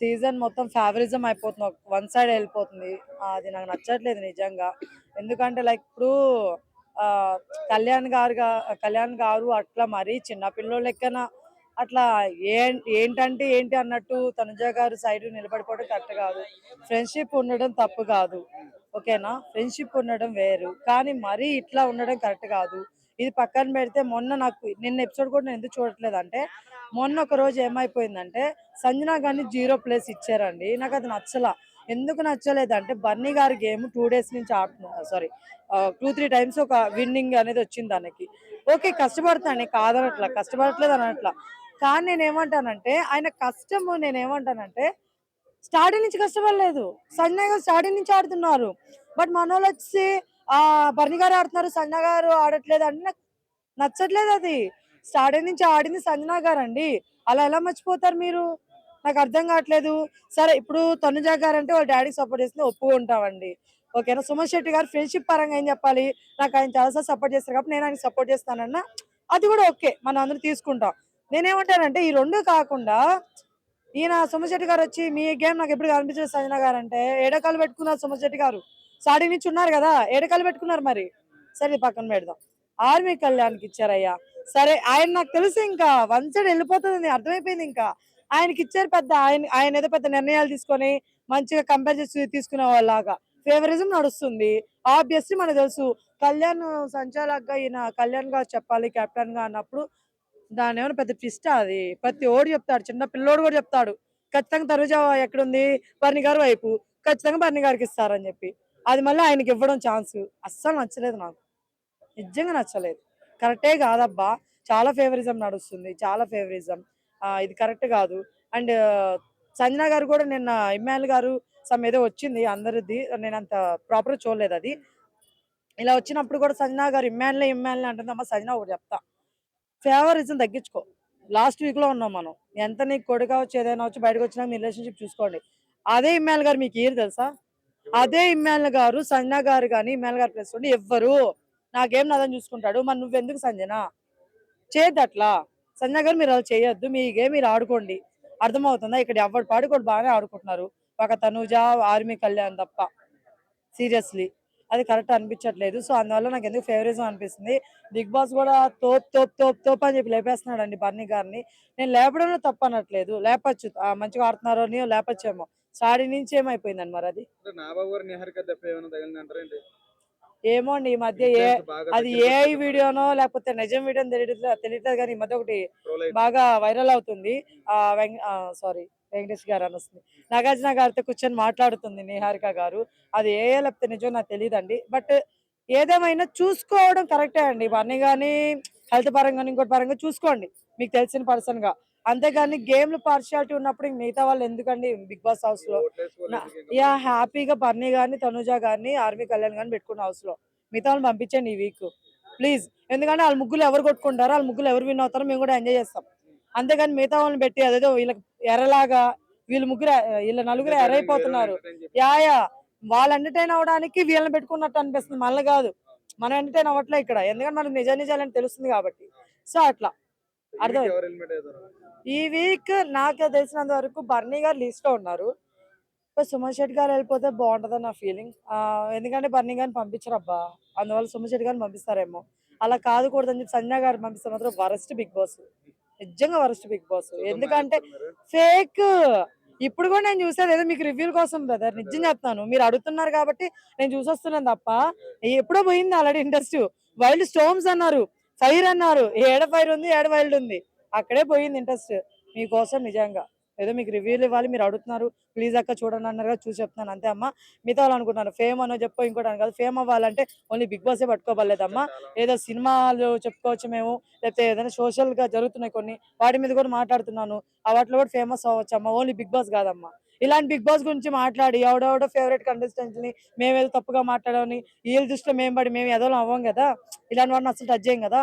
Season మొత్తం favouritism అయిపోతుంది. One side వెళ్ళిపోతుంది. అది నాకు నచ్చట్లేదు నిజంగా. ఎందుకంటే లైక్ ఇప్పుడు ఆ, కళ్యాణ్ గారు కళ్యాణ్ గారు అట్లా మరీ చిన్నపిల్లల లెక్కన అట్లా ఏ ఏంటంటే ఏంటి అన్నట్టు తనుజ గారు సైడ్ నిలబడిపోవడం కరెక్ట్ కాదు. ఫ్రెండ్షిప్ ఉండడం తప్పు కాదు. ఓకేనా? ఫ్రెండ్షిప్ ఉండడం వేరు. కానీ మరీ ఇట్లా ఉండడం కరెక్ట్ కాదు. ఇది పక్కన పెడితే మొన్న నాకు నిన్న ఎపిసోడ్ కూడా నేను ఎందుకు చూడట్లేదు అంటే మొన్న ఒక రోజు ఏమైపోయిందంటే సంజనా గారిని జీరో ప్లేస్ ఇచ్చారండి. నాకు అది నచ్చలా. ఎందుకు నచ్చలేదు అంటే బన్నీ గారి గేమ్ టూ డేస్ నుంచి ఆడుతున్నా సారీ టూ త్రీ టైమ్స్ ఒక విన్నింగ్ అనేది వచ్చింది దానికి ఓకే కష్టపడతాను కాదనట్లా కష్టపడట్లేదు అనట్లా. కానీ నేను ఏమంటానంటే ఆయన కష్టము నేను ఏమంటానంటే స్టార్టింగ్ నుంచి కష్టపడలేదు. సంజయ్ గారు స్టార్టింగ్ నుంచి ఆడుతున్నారు. బట్ మన వాళ్ళు వచ్చి ఆ గారు ఆడుతున్నారు సంజన గారు ఆడట్లేదు అంటే నాకు నచ్చట్లేదు అది. స్టార్టింగ్ నుంచి ఆడింది సంజన గారు అండి అలా ఎలా మర్చిపోతారు మీరు? నాకు అర్థం కావట్లేదు. సరే ఇప్పుడు తనుజ గారు అంటే వాళ్ళ డాడీకి సపోర్ట్ చేసింది ఒప్పుకుంటామండి. ఓకేనా? సుమన్ శెట్టి గారు ఫ్రెండ్షిప్ పరంగా ఏం చెప్పాలి? నాకు ఆయన చాలాసార్లు సపోర్ట్ చేస్తారు కాబట్టి నేను ఆయన సపోర్ట్ చేస్తానన్నా అది కూడా ఓకే. మనం అందరూ తీసుకుంటాం. నేనేమంటానంటే ఈ రెండు కాకుండా ఈయన సోమశెట్టి గారు వచ్చి మీ గేమ్ నాకు ఎప్పుడు కనిపించలేదు సంజన గారు అంటే ఏడకాలు పెట్టుకున్నారు సోమశెట్టి గారు. స్టార్టింగ్ నుంచి ఉన్నారు కదా ఏడకాలు పెట్టుకున్నారు మరి. సరే ఇది పక్కన పెడదాం. ఆర్మీ కళ్యాణ్కి ఇచ్చారయ్యా సరే ఆయన నాకు తెలుసు ఇంకా. వన్ సైడ్ వెళ్ళిపోతుంది అర్థమైపోయింది ఇంకా. ఆయనకి ఇచ్చారు పెద్ద ఆయన ఆయన ఏదో పెద్ద నిర్ణయాలు తీసుకొని మంచిగా కంపేర్ చేసి తీసుకునే వాళ్ళలాగా ఫేవరిజం నడుస్తుంది. ఆబ్వియస్లీ మనకు తెలుసు. కళ్యాణ్ సంచాలకుగా ఈయన కళ్యాణ్గా చెప్పాలి కెప్టెన్గా అన్నప్పుడు దాని ఏమైనా పెద్ద ట్విస్ట్ అది? ప్రతి ఓడి చెప్తాడు చిన్న పిల్లోడు కూడా చెప్తాడు. ఖచ్చితంగా తరుజా ఎక్కడుంది? బర్ని గారు వైపు. ఖచ్చితంగా బర్ని గారికి ఇస్తారని చెప్పి. అది మళ్ళీ ఆయనకి ఇవ్వడం ఛాన్స్ అస్సలు నచ్చలేదు నాకు. నిజంగా నచ్చలేదు. కరెక్టే కాదబ్బా. చాలా ఫేవరిజం నడుస్తుంది. చాలా ఫేవరిజం ఇది కరెక్ట్ కాదు. అండ్ సంజన గారు కూడా నిన్న ఇమ్మాయిల్ గారు సమ్ ఏదో వచ్చింది అందరిది. నేను అంత ప్రాపర్ చూడలేదు అది. ఇలా వచ్చినప్పుడు కూడా సంజన గారు ఇమ్మాయిల్ అంటుంది. అమ్మ సంజన ఒకటి చెప్తా. ఫేవరిజం తగ్గించుకో. లాస్ట్ వీక్లో ఉన్నాం మనం. ఎంత నీకు కొడుకు వచ్చి ఏదైనా వచ్చి బయటకు వచ్చినా మీ రిలేషన్షిప్ చూసుకోండి. అదే ఇమ్మాయిల్ గారు మీకు ఏరు తెలుసా? అదే ఇమ్మాయిల్ గారు సంజన గారు కానీ ఇమ్మాయిల్ గారు ప్లేస్ ఉండి ఎవ్వరు నాకేం నదని చూసుకుంటాడు. మరి నువ్వెందుకు సంజన? చేయద్దు అట్లా సంజన గారు మీరు అలా చేయొద్దు. మీ గేమ్ మీరు ఆడుకోండి. అర్థమవుతుందా? ఇక్కడ ఎవరు పాడుకోడు బాగానే ఆడుకుంటున్నారు. ఒక తనుజ ఆర్మీ కళ్యాణ్ తప్ప. సీరియస్లీ. అది కరెక్ట్ అనిపించట్లేదు. సో అందువల్ల నాకు ఎందుకు ఫేవరిజం అనిపిస్తుంది? బిగ్ బాస్ కూడా తోప్ తోప్ తోప్ తోప్ అని చెప్పి లేపేస్తున్నాడు అండి బర్నీ గారిని. నేను లేపడంలో తప్పు అనట్లేదు. లేపచ్చు. మంచిగా ఆడుతున్నారు అని లేపచ్చేమో. సాడి నుంచి ఏమైపోయిందండి మరి అది? ఏమో అండి ఈ మధ్య ఏ అది ఏ వీడియోనో లేకపోతే నిజం వీడియో తెలియట్లేదు తెలియట్లేదు కానీ ఈ మధ్య ఒకటి. బాగా వైరల్ అవుతుంది. సారీ వెంకటేష్ గారు అనొస్తుంది. నాగార్జున గారితో కూర్చొని మాట్లాడుతుంది నిహారిక గారు. అది ఏ లేకపోతే నిజం నాకు తెలియదండి. బట్ ఏదేమైనా చూసుకోవడం కరెక్టే అండి. ఇవన్నీ కానీ హెల్త్ పరంగా ఇంకోటి పరంగా చూసుకోండి. మీకు తెలిసిన పర్సన్గా అంతేగాని గేమ్లు పార్షియాలిటీ ఉన్నప్పుడు మిగతా వాళ్ళు ఎందుకండి బిగ్ బాస్ హౌస్లో. యా హ్యాపీగా బర్నీ గాని తనుజ గాని ఆర్మీ కళ్యాణ్ గాని పెట్టుకున్న హౌస్లో. మిగతా వాళ్ళని పంపించండి ఈ వీక్ ప్లీజ్ ఎందుకంటే వాళ్ళ ముగ్గులు ఎవరు కొట్టుకుంటారో వాళ్ళ ముగ్గులు ఎవరు విన్ అవుతారో మేము కూడా ఎంజాయ్ చేస్తాం. అంతేగాని మిగతా వాళ్ళని పెట్టి అదేదో వీళ్ళకి ఎర్రలాగా వీళ్ళు ముగ్గురు వీళ్ళ నలుగురు ఎర్రైపోతున్నారు. Yeah yeah. వాళ్ళు ఎంటర్టైన్ అవడానికి వీళ్ళని పెట్టుకున్నట్టు అనిపిస్తుంది. మళ్ళీ కాదు. మనం ఎంటర్టైన్ అవ్వట్లే ఇక్కడ. ఎందుకంటే మనకు నిజ నిజాలని తెలుస్తుంది కాబట్టి. సో అట్లా. అర్థం ఈ వీక్ నాకు తెలిసినంత వరకు బర్నీ గారు లిస్ట్లో ఉన్నారు. ఇప్పుడు సుమన్ శెట్టి గారు వెళ్ళిపోతే బాగుంటదని నా ఫీలింగ్ ఎందుకంటే బర్నీ గారిని పంపించరు అబ్బా. అందువల్ల సుమన్ శెట్టి గారిని పంపిస్తారేమో. అలా కాదుకూడదని చెప్పి సంజయ్ గారు పంపిస్తే మాత్రం వరస్ట్ బిగ్ బాస్. నిజంగా వరస్ట్ బిగ్ బాస్. ఎందుకంటే ఫేక్. ఇప్పుడు కూడా నేను చూసేది ఏదో మీకు రివ్యూల కోసం బ్రదర్ నిజం చెప్తాను మీరు అడుగుతున్నారు కాబట్టి నేను చూసొస్తున్నాను తప్ప. ఎప్పుడో పోయింది ఆల్రెడీ ఇండస్ట్రీ వైల్డ్ స్టోమ్స్ అన్నారు. ఫైర్ అన్నారు. ఏడ ఫైర్ ఉంది ఏడ వైల్డ్ ఉంది? అక్కడే పోయింది ఇంట్రెస్ట్. మీకోసం నిజంగా. ఏదో మీకు రివ్యూలు ఇవ్వాలి మీరు అడుగుతున్నారు. ప్లీజ్ అక్క చూడండి అన్నారు కదా చూసి చెప్తున్నాను. అంతే అమ్మా. మిగతా వాళ్ళు అనుకుంటున్నారు. ఫేమ్ అనో చెప్పో ఇంకోటి అని కాదు. ఫేమ్ అవ్వాలంటే ఓన్లీ బిగ్ బాసే పట్టుకోబడలేదమ్మా ఏదో సినిమాలు చెప్పుకోవచ్చు మేము. లేకపోతే ఏదైనా సోషల్గా జరుగుతున్నాయి కొన్ని. వాటి మీద కూడా మాట్లాడుతున్నాను. ఆ వాటిలో కూడా ఫేమస్ అవ్వచ్చు అమ్మా. ఓన్లీ బిగ్ బాస్ కాదమ్మా. ఇలాంటి బిగ్ బాస్ గురించి మాట్లాడి ఎవడెవడో ఫేవరెట్ మేము ఏదో తప్పుగా మాట్లాడమని వీళ్ళ దృష్టిలో మేము పడి మేము ఏదో అవ్వం కదా. ఇలాంటి వాడిని అసలు టచ్ చేయం కదా.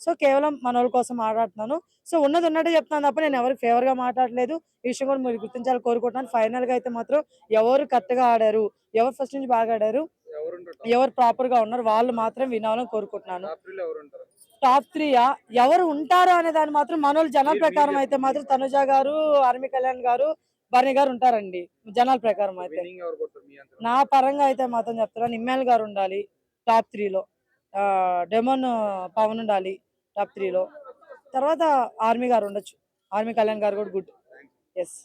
సో కేవలం మన వాళ్ళ కోసం మాట్లాడుతున్నాను. సో ఉన్నది ఉన్నట్టే చెప్తున్నాను తప్ప నేను ఎవరికి ఫేవర్గా మాట్లాడలేదు. ఈ విషయం కూడా మీరు గుర్తించాలి కోరుకుంటున్నాను. ఫైనల్గా అయితే మాత్రం ఎవరు కరెక్ట్గా ఆడారు ఎవరు ఫస్ట్ నుంచి బాగా ఆడారు ఎవరు ప్రాపర్గా ఉన్నారు వాళ్ళు మాత్రం వినాలని కోరుకుంటున్నాను. ఏప్రిల్ ఎవరు ఉంటారు టాప్ త్రీ ఎవరు ఉంటారు అనే దాన్ని మాత్రం మనోళ్ళు జనం ప్రకారం అయితే మాత్రం తనుజ గారు ఆర్మీ కళ్యాణ్ గారు బర్ని గారు ఉంటారండి జనాల ప్రకారం అయితే. నా పరంగా అయితే మాత్రం చెప్తున్నా నిమ్మేల్ గారు ఉండాలి టాప్ త్రీలో డెమోన్ పవన్ ఉండాలి టాప్ త్రీలో తర్వాత ఆర్మీ గారు ఉండొచ్చు. ఆర్మీ కళ్యాణ్ గారు కూడా గుడ్. ఎస్